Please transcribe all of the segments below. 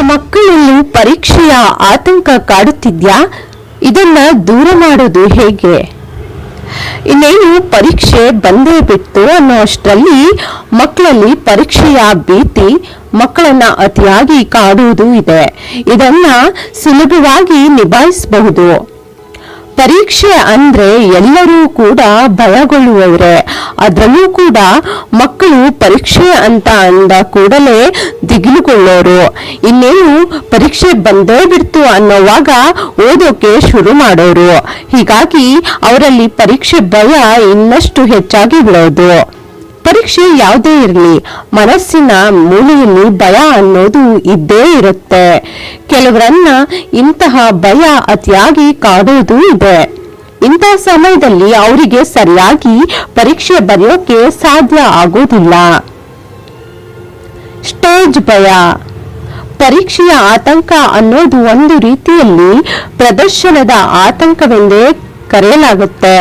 ಮಕ್ಕಳಲ್ಲಿ ಪರೀಕ್ಷೆಯ ಆತಂಕ ಕಾಡುತ್ತಿದ್ಯಾ? ಇದನ್ನ ದೂರ ಮಾಡೋದು ಹೇಗೆ? ಇನ್ನೇನು ಪರೀಕ್ಷೆ ಬಂದೇ ಬಿಟ್ಟು ಅನ್ನೋ ಅಷ್ಟರಲ್ಲಿ ಮಕ್ಕಳಲ್ಲಿ ಪರೀಕ್ಷೆಯ ಭೀತಿ, ಮಕ್ಕಳನ್ನ ಅತಿಯಾಗಿ ಕಾಡುವುದು ಇದೆ. ಇದನ್ನ ಸುಲಭವಾಗಿ ನಿಭಾಯಿಸಬಹುದು. ಪರೀಕ್ಷೆ ಅಂದ್ರೆ ಎಲ್ಲರೂ ಕೂಡ ಭಯಗೊಳ್ಳುವವರೇ ಅದರಲ್ಲೂ ಕೂಡ ಮಕ್ಕಳು ಪರೀಕ್ಷೆ ಅಂತ ಅಂದ ಕೂಡಲೇ ದಿಗಿಲುಕೊಳ್ಳೋರು. ಇನ್ನೇನು ಪರೀಕ್ಷೆ ಬಂದೇ ಬಿಡ್ತು ಅನ್ನೋವಾಗ ಓದೋಕೆ ಶುರು ಮಾಡೋರು. ಹೀಗಾಗಿ ಅವರಲ್ಲಿ ಪರೀಕ್ಷೆ ಭಯ ಇನ್ನಷ್ಟು ಹೆಚ್ಚಾಗಿ ಬಿಡೋದು ಪರೀಕ್ಷೆ ಯಾವುದೇ ಇರಲಿ, ಮನಸ್ಸಿನ ಮೂಲೆಯಲ್ಲಿ ಭಯ ಅನ್ನೋದು ಇದ್ದೇ ಇರುತ್ತೆ. ಕೆಲವರನ್ನ ಇಂತಹ ಭಯ ಅತಿಯಾಗಿ ಕಾಡೋದು ಇದೆ. ಇಂತಹ ಸಮಯದಲ್ಲಿ ಅವರಿಗೆ ಸರಿಯಾಗಿ ಪರೀಕ್ಷೆ ಬರೆಯೋಕೆ ಸಾಧ್ಯ ಆಗೋದಿಲ್ಲ. ಸ್ಟೇಜ್ ಭಯ. ಪರೀಕ್ಷೆಯ ಆತಂಕ ಅನ್ನೋದು ಒಂದು ರೀತಿಯಲ್ಲಿ ಪ್ರದರ್ಶನದ ಆತಂಕವೆಂದೇ ಕರೆಯಲಾಗುತ್ತೆ.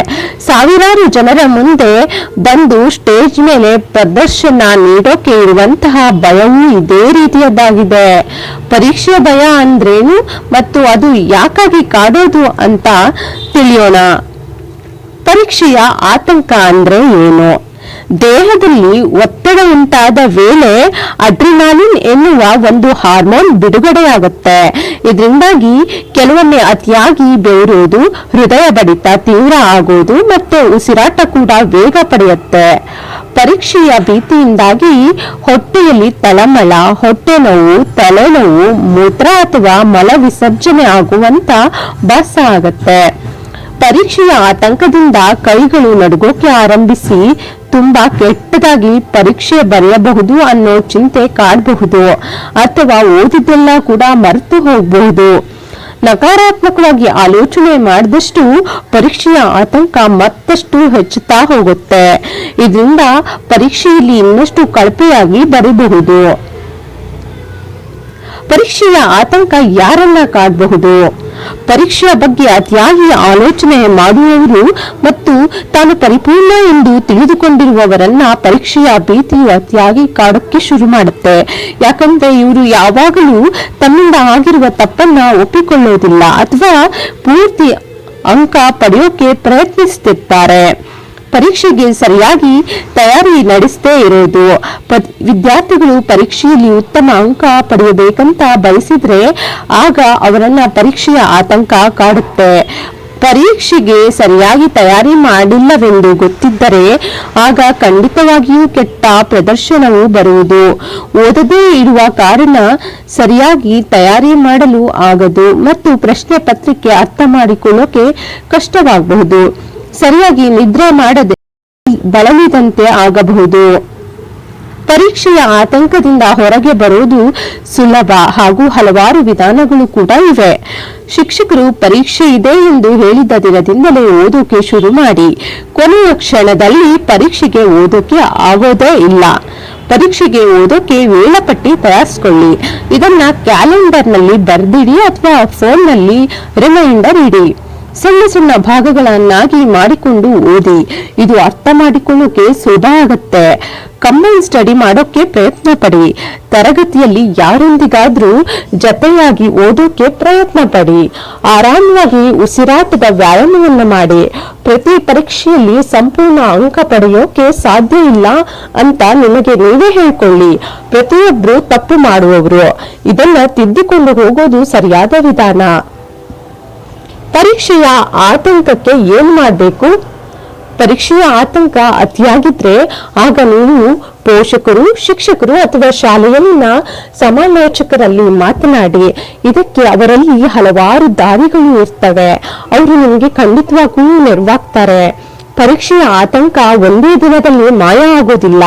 ಸಾವಿರಾರು ಜನರ ಮುಂದೆ ಬಂದು ಸ್ಟೇಜ್ ಮೇಲೆ ಪ್ರದರ್ಶನ ನೀಡೋಕೆ ಇರುವಂತಹ ಭಯವೂ ಇದೇ ರೀತಿಯದ್ದಾಗಿದೆ. ಪರೀಕ್ಷೆ ಭಯ ಅಂದ್ರೇನು ಮತ್ತು ಅದು ಯಾಕಾಗಿ ಕಾಡೋದು ಅಂತ ತಿಳಿಯೋಣ. ಪರೀಕ್ಷೆಯ ಆತಂಕ ಅಂದ್ರೆ ಏನು? ದೇಹದಲ್ಲಿ ಒತ್ತಡ ಉಂಟಾದ ವೇಳೆ ಅಡ್ರಿನಾಲಿನ್ ಎನ್ನುವ ಒಂದು ಹಾರ್ಮೋನ್ ಬಿಡುಗಡೆಯಾಗುತ್ತೆ. ಇದರಿಂದಾಗಿ ಕೆಲವೊಮ್ಮೆ ಅತಿಯಾಗಿ ಬೇರೋದು ಹೃದಯ ಬಡಿತ ತೀವ್ರ ಆಗೋದು ಮತ್ತೆ ಉಸಿರಾಟ ಕೂಡ ವೇಗ ಪಡೆಯುತ್ತೆ. ಪರೀಕ್ಷೆಯ ಭೀತಿಯಿಂದಾಗಿ ಹೊಟ್ಟೆಯಲ್ಲಿ ತಳಮಳ ಹೊಟ್ಟೆ ನೋವು, ತಲೆನೋವು, ಮೂತ್ರ ಅಥವಾ ಮಲ ವಿಸರ್ಜನೆ ಆಗುವಂತ ಭಾಸ ಆಗತ್ತೆ. ಪರೀಕ್ಷೆಯ ಆತಂಕದಿಂದ ಕೈಗಳು ನಡುಗೋಕೆ ಆರಂಭಿಸಿ ತುಂಬಾ ಕೆಟ್ಟದಾಗಿ ಪರೀಕ್ಷೆ ಬರೆಯಬಹುದು ಅನ್ನೋ ಚಿಂತೆ ಕಾಡಬಹುದು ಅಥವಾ ಓದಿದ್ದೆಲ್ಲ ಕೂಡ ಮರೆತು ಹೋಗಬಹುದು. ನಕಾರಾತ್ಮಕವಾಗಿ ಆಲೋಚನೆ ಮಾಡಿದಷ್ಟು ಪರೀಕ್ಷೆಯ ಆತಂಕ ಮತ್ತಷ್ಟು ಹೆಚ್ಚುತ್ತಾ ಹೋಗುತ್ತೆ. ಇದರಿಂದ ಪರೀಕ್ಷೆಯಲ್ಲಿ ಇನ್ನಷ್ಟು ಕಳಪೆಯಾಗಿ ಬರೀಬಹುದು. ಪರೀಕ್ಷೆಯ ಆತಂಕ ಯಾರನ್ನ ಕಾಡಬಹುದು? ಪರೀಕ್ಷೆಯ ಬಗ್ಗೆ ಅತಿಯಾಗಿ ಆಲೋಚನೆ ಮಾಡುವವರು ಮತ್ತು ತಾನು ಪರಿಪೂರ್ಣ ಎಂದು ತಿಳಿದುಕೊಂಡಿರುವವರನ್ನ ಪರೀಕ್ಷೆಯ ಭೀತಿಯು ಅತಿಯಾಗಿ ಕಾಡಕ್ಕೆ ಶುರು ಮಾಡುತ್ತೆ. ಯಾಕಂದ್ರೆ ಇವರು ಯಾವಾಗಲೂ ತನ್ನಿಂದ ಆಗಿರುವ ತಪ್ಪನ್ನ ಒಪ್ಪಿಕೊಳ್ಳೋದಿಲ್ಲ ಅಥವಾ ಪೂರ್ತಿ ಅಂಕ ಪಡೆಯೋಕೆ ಪ್ರಯತ್ನಿಸುತ್ತಿರ್ತಾರೆ ಪರೀಕ್ಷೆಗೆ ಸರಿಯಾಗಿ ತಯಾರಿ ನಡೆಸದೇ ಇರೋದು ವಿದ್ಯಾರ್ಥಿಗಳು ಪರೀಕ್ಷೆಯಲ್ಲಿ ಉತ್ತಮ ಅಂಕ ಪಡೆಯಬೇಕಂತ ಬಯಸಿದ್ರೆ ಆಗ ಅವರನ್ನ ಪರೀಕ್ಷೆಯ ಆತಂಕ ಕಾಡುತ್ತೆ. ಪರೀಕ್ಷೆಗೆ ಸರಿಯಾಗಿ ತಯಾರಿ ಮಾಡಿಲ್ಲವೆಂದು ಗೊತ್ತಿದ್ದರೆ ಆಗ ಖಂಡಿತವಾಗಿಯೂ ಕೆಟ್ಟ ಪ್ರದರ್ಶನವು ಬರುವುದು. ಓದದೇ ಇರುವ ಕಾರಣ ಸರಿಯಾಗಿ ತಯಾರಿ ಮಾಡಲು ಆಗದು ಮತ್ತು ಪ್ರಶ್ನೆ ಪತ್ರಿಕೆ ಅರ್ಥ ಮಾಡಿಕೊಳ್ಳೋಕೆ ಕಷ್ಟವಾಗಬಹುದು. ಸರಿಯಾಗಿ ನಿದ್ರೆ ಮಾಡದೆ ಬಳಲಿದಂತೆ ಆಗಬಹುದು. ಪರೀಕ್ಷೆಯ ಆತಂಕದಿಂದ ಹೊರಗೆ ಬರುವುದು ಸುಲಭ ಹಾಗೂ ಹಲವಾರು ವಿಧಾನಗಳು ಕೂಡ ಇವೆ. ಶಿಕ್ಷಕರು ಪರೀಕ್ಷೆ ಇದೆ ಎಂದು ಹೇಳಿದ ದಿನದಿಂದಲೇ ಓದೋಕೆ ಶುರು ಮಾಡಿ. ಕೊನೆಯ ಕ್ಷಣದಲ್ಲಿ ಪರೀಕ್ಷೆಗೆ ಓದೋಕೆ ಆಗೋದೇ ಇಲ್ಲ. ಪರೀಕ್ಷೆಗೆ ಓದೋಕೆ ವೇಳಾಪಟ್ಟಿ ತಯಾರಿಸ್ಕೊಳ್ಳಿ. ಇದನ್ನ ಕ್ಯಾಲೆಂಡರ್ನಲ್ಲಿ ಬರೆದಿಡಿ ಅಥವಾ ಫೋನ್ನಲ್ಲಿ ರಿಮೈಂಡರ್ ಇಡಿ. ಸಣ್ಣ ಸಣ್ಣ ಭಾಗಗಳನ್ನಾಗಿ ಮಾಡಿಕೊಂಡು ಓದಿ. ಇದು ಅರ್ಥ ಮಾಡಿಕೊಳ್ಳೋಕೆ ಸುಲಭ ಆಗತ್ತೆ. ಕಂಬೈನ್ ಸ್ಟಡಿ ಮಾಡೋಕೆ ಪ್ರಯತ್ನ ಪಡಿ. ತರಗತಿಯಲ್ಲಿ ಯಾರೊಂದಿಗಾದ್ರೂ ಜತೆಯಾಗಿ ಓದೋಕೆ ಪ್ರಯತ್ನ ಪಡಿ. ಆರಾಮವಾಗಿ ಉಸಿರಾಟದ ವ್ಯಾಯಾಮವನ್ನು ಮಾಡಿ. ಪ್ರತಿ ಪರೀಕ್ಷೆಯಲ್ಲಿ ಸಂಪೂರ್ಣ ಅಂಕ ಪಡೆಯೋಕೆ ಸಾಧ್ಯ ಇಲ್ಲ ಅಂತ ನಿಮಗೆ ನೀವೇ ಹೇಳ್ಕೊಳ್ಳಿ. ಪ್ರತಿಯೊಬ್ರು ತಪ್ಪು ಮಾಡುವವರು. ಇದನ್ನ ತಿದ್ದಿಕೊಂಡು ಹೋಗೋದು ಸರಿಯಾದ ವಿಧಾನ. ಪರೀಕ್ಷೆಯ ಆತಂಕಕ್ಕೆ ಏನು ಮಾಡಬೇಕು? ಪರೀಕ್ಷೆಯ ಆತಂಕ ಅತಿಯಾಗಿದ್ರೆ ಆಗ ನೀವು ಪೋಷಕರು, ಶಿಕ್ಷಕರು ಅಥವಾ ಶಾಲೆಯಲ್ಲಿನ ಸಮಾಲೋಚಕರಲ್ಲಿ ಮಾತನಾಡಿ, ಇದಕ್ಕೆ ಅವರಲ್ಲಿ ಹಲವಾರು ದಾರಿಗಳು ಇರ್ತವೆ. ಅವರು ನಿಮಗೆ ಖಂಡಿತವಾಗಿಯೂ ನೆರವಾಗ್ತಾರೆ. ಪರೀಕ್ಷೆಯ ಆತಂಕ ಒಂದೇ ದಿನದಲ್ಲಿ ಮಾಯ ಆಗೋದಿಲ್ಲ.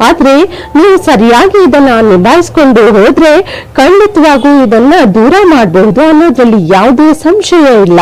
ಆದ್ರೆ ನೀವು ಸರಿಯಾಗಿ ಇದನ್ನ ನಿಭಾಯಿಸ್ಕೊಂಡು ಹೋದ್ರೆ ಖಂಡಿತವಾಗೂ ಇದನ್ನ ದೂರ ಮಾಡಬಹುದು ಅನ್ನೋದ್ರಲ್ಲಿ ಯಾವುದೇ ಸಂಶಯ ಇಲ್ಲ.